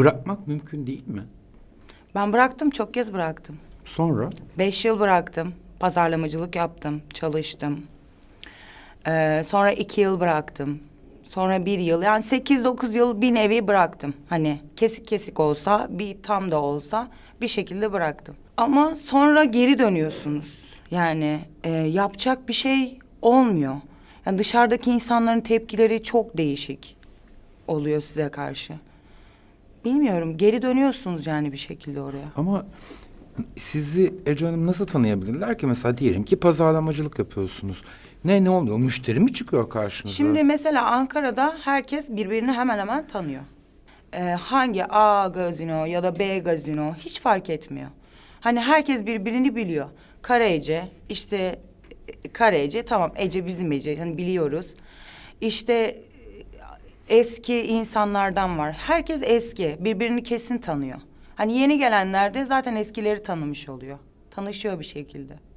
Bırakmak mümkün değil mi? Ben bıraktım, çok kez bıraktım. Sonra Beş yıl bıraktım. Pazarlamacılık yaptım, çalıştım. Ee, sonra iki yıl bıraktım. Sonra bir yıl, yani sekiz dokuz yıl bir nevi bıraktım. Hani kesik kesik olsa, bir tam da olsa bir şekilde bıraktım. Ama sonra geri dönüyorsunuz. Yani e, yapacak bir şey olmuyor. Yani dışarıdaki insanların tepkileri çok değişik oluyor size karşı. Bilmiyorum, geri dönüyorsunuz yani bir şekilde oraya. ama sizi Ece Hanım nasıl tanıyabilirler ki? Mesela diyelim ki pazarlamacılık yapıyorsunuz. Ne ne oluyor? Müşteri mi çıkıyor karşınıza? Şimdi mesela Ankara'da herkes birbirini hemen hemen tanıyor. Ee, hangi A gazino ya da B gazino hiç fark etmiyor. Hani herkes birbirini biliyor. Kara Ece, işte e, Kara Ece tamam Ece bizim Ece hani biliyoruz. İşte eski insanlardan var. Herkes eski, birbirini kesin tanıyor. Hani yeni gelenler de zaten eskileri tanımış oluyor. Tanışıyor bir şekilde.